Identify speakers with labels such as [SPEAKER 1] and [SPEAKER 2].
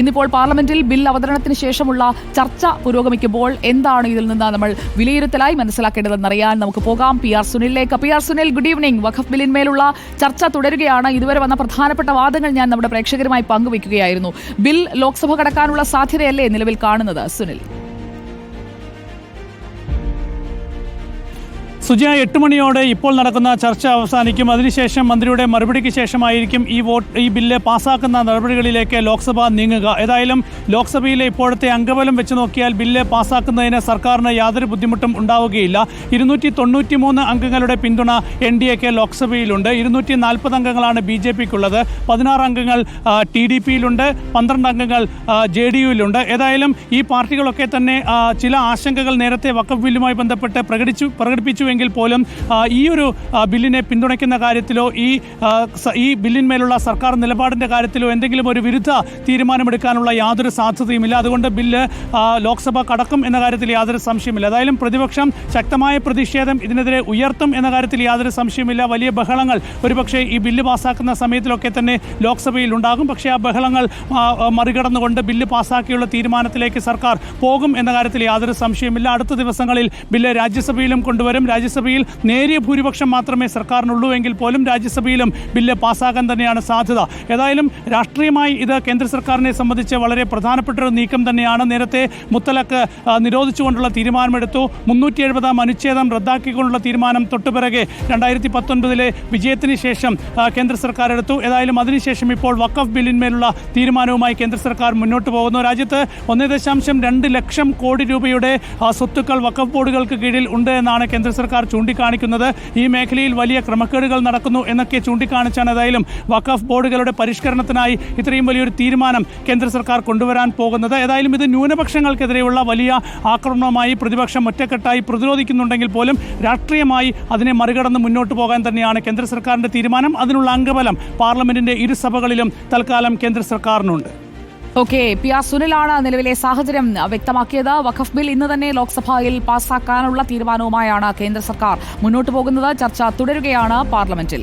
[SPEAKER 1] ഇന്നിപ്പോൾ പാർലമെന്റിൽ ബിൽ അവതരണത്തിന് ശേഷമുള്ള ചർച്ച പുരോഗമിക്കുമ്പോൾ എന്താണ് ഇതിൽ നിന്ന് നമ്മൾ വിലയിരുത്തലായി മനസ്സിലാക്കേണ്ടതെന്ന് അറിയാൻ നമുക്ക് പോകാം. P R സുനിലിലേക്ക്. P R Sunil good evening Waqf ബില്ലിന്മേലുള്ള ചർച്ച തുടരുകയാണ്. ഇതുവരെ വന്ന പ്രധാനപ്പെട്ട വാദങ്ങൾ ഞാൻ നമ്മുടെ പ്രേക്ഷകരുമായി പങ്കുവയ്ക്കുകയായിരുന്നു. ബിൽ ലോക്സഭ കടക്കാനുള്ള സാധ്യതയല്ലേ നിലവിൽ കാണുന്നത് സുനിൽ?
[SPEAKER 2] സുജയ എട്ട് മണിയോടെ ഇപ്പോൾ നടക്കുന്ന ചർച്ച അവസാനിക്കും. അതിനുശേഷം മന്ത്രിയുടെ മറുപടിക്ക് ശേഷമായിരിക്കും ഈ വോട്ട് ഈ ബില്ല് പാസ്സാക്കുന്ന നടപടികളിലേക്ക് ലോക്സഭ നീങ്ങുക. ഏതായാലും ലോക്സഭയിലെ ഇപ്പോഴത്തെ അംഗബലം വെച്ച് നോക്കിയാൽ ബില്ല് പാസ്സാക്കുന്നതിന് സർക്കാരിന് യാതൊരു ബുദ്ധിമുട്ടും ഉണ്ടാവുകയില്ല. ഇരുന്നൂറ്റി തൊണ്ണൂറ്റി മൂന്ന് അംഗങ്ങളുടെ പിന്തുണ എൻ ഡി എക്ക് ലോക്സഭയിലുണ്ട്. ഇരുന്നൂറ്റി നാൽപ്പത് അംഗങ്ങളാണ് ബി ജെ പിക്കുള്ളത്. പതിനാറ് അംഗങ്ങൾ ടി ഡി പിയിലുണ്ട്. പന്ത്രണ്ട് അംഗങ്ങൾ ജെ ഡി യുയിലുണ്ട് ഏതായാലും ഈ പാർട്ടികളൊക്കെ തന്നെ ചില ആശങ്കകൾ നേരത്തെ വക്കഫ് ബില്ലുമായി ബന്ധപ്പെട്ട് പ്രകടിച്ചു പ്രകടിപ്പിച്ചുവെങ്കിൽ പോലും ഈ ഒരു ബില്ലിനെ പിന്തുണയ്ക്കുന്ന കാര്യത്തിലോ ഈ ഈ ബില്ലിന്മേലുള്ള സർക്കാർ നിലപാടിന്റെ കാര്യത്തിലോ എന്തെങ്കിലും ഒരു വിരുദ്ധ തീരുമാനമെടുക്കാനുള്ള യാതൊരു സാധ്യതയുമില്ല. അതുകൊണ്ട് ബില്ല് ലോക്സഭ കടക്കും എന്ന കാര്യത്തിൽ യാതൊരു സംശയമില്ല ഏതായാലും പ്രതിപക്ഷം ശക്തമായ പ്രതിഷേധം ഇതിനെതിരെ ഉയർത്തും എന്ന കാര്യത്തിൽ യാതൊരു സംശയമില്ല വലിയ ബഹളങ്ങൾ ഒരുപക്ഷെ ഈ ബില്ല് പാസ്സാക്കുന്ന സമയത്തിലൊക്കെ തന്നെ ലോക്സഭയിൽ ഉണ്ടാകും. പക്ഷേ ആ ബഹളങ്ങൾ മറികടന്നുകൊണ്ട് ബില്ല് പാസ്സാക്കിയുള്ള തീരുമാനത്തിലേക്ക് സർക്കാർ പോകും എന്ന കാര്യത്തിൽ യാതൊരു സംശയമില്ല അടുത്ത ദിവസങ്ങളിൽ ബില്ല് രാജ്യസഭയിലും കൊണ്ടുവരും. രാജ്യസഭയിൽ നേരിയ ഭൂരിപക്ഷം മാത്രമേ സർക്കാരിനുള്ളൂ എങ്കിൽ പോലും രാജ്യസഭയിലും ബില്ല് പാസ്സാകാൻ തന്നെയാണ് സാധ്യത. ഏതായാലും രാഷ്ട്രീയമായി ഇത് കേന്ദ്ര സർക്കാരിനെ സംബന്ധിച്ച് വളരെ പ്രധാനപ്പെട്ട ഒരു നീക്കം തന്നെയാണ്. നേരത്തെ മുത്തലക്ക് നിരോധിച്ചുകൊണ്ടുള്ള തീരുമാനമെടുത്തു. മുന്നൂറ്റി എഴുപതാം അനുച്ഛേദം റദ്ദാക്കിക്കൊണ്ടുള്ള തീരുമാനം തൊട്ടുപിറകെ രണ്ടായിരത്തി പത്തൊൻപതിലെ വിജയത്തിന് ശേഷം കേന്ദ്ര സർക്കാർ എടുത്തു. ഏതായാലും അതിനുശേഷം ഇപ്പോൾ വക്കഫ് ബില്ലിന്മേലുള്ള തീരുമാനവുമായി കേന്ദ്ര സർക്കാർ മുന്നോട്ട് പോകുന്നു. രാജ്യത്ത് ഒന്നേ ദശാംശം രണ്ട് ലക്ഷം കോടി രൂപയുടെ സ്വത്തുക്കൾ വക്കഫ് ബോർഡുകൾക്ക് കീഴിൽ ഉണ്ട് എന്നാണ് കേന്ദ്ര സർക്കാർ ചൂണ്ടിക്കാണിക്കുന്നത് ഈ മേഖലയിൽ വലിയ ക്രമക്കേടുകൾ നടക്കുന്നു എന്നൊക്കെ ചൂണ്ടിക്കാണിച്ചാണ് ഏതായാലും വഖഫ് ബോർഡുകളുടെ പരിഷ്കരണത്തിനായി ഇത്രയും വലിയൊരു തീരുമാനം കേന്ദ്ര സർക്കാർ കൊണ്ടുവരാൻ പോകുന്നത്. ഏതായാലും ഇത് ന്യൂനപക്ഷങ്ങൾക്കെതിരെയുള്ള വലിയ ആക്രമണമായി പ്രതിപക്ഷം ഒറ്റക്കെട്ടായി പ്രതിരോധിക്കുന്നുണ്ടെങ്കിൽ പോലും രാഷ്ട്രീയമായി അതിനെ മറികടന്ന് മുന്നോട്ട് പോകാൻ തന്നെയാണ് കേന്ദ്ര സർക്കാരിന്റെ തീരുമാനം. അതിനുള്ള അംഗബലം പാർലമെന്റിന്റെ ഇരുസഭകളിലും തൽക്കാലം കേന്ദ്ര സർക്കാരിനുണ്ട്.
[SPEAKER 1] ഓക്കെ പി ആർ സുനിലാണ് നിലവിലെ സാഹചര്യം വ്യക്തമാക്കിയത്. വഖഫ് ബിൽ ഇന്ന് തന്നെ ലോക്സഭയിൽ പാസ്സാക്കാനുള്ള തീരുമാനവുമായാണ് കേന്ദ്ര സർക്കാർ. മുന്നോട്ട് പോകുന്നത് ചർച്ച തുടരുകയാണ് പാർലമെന്റിൽ.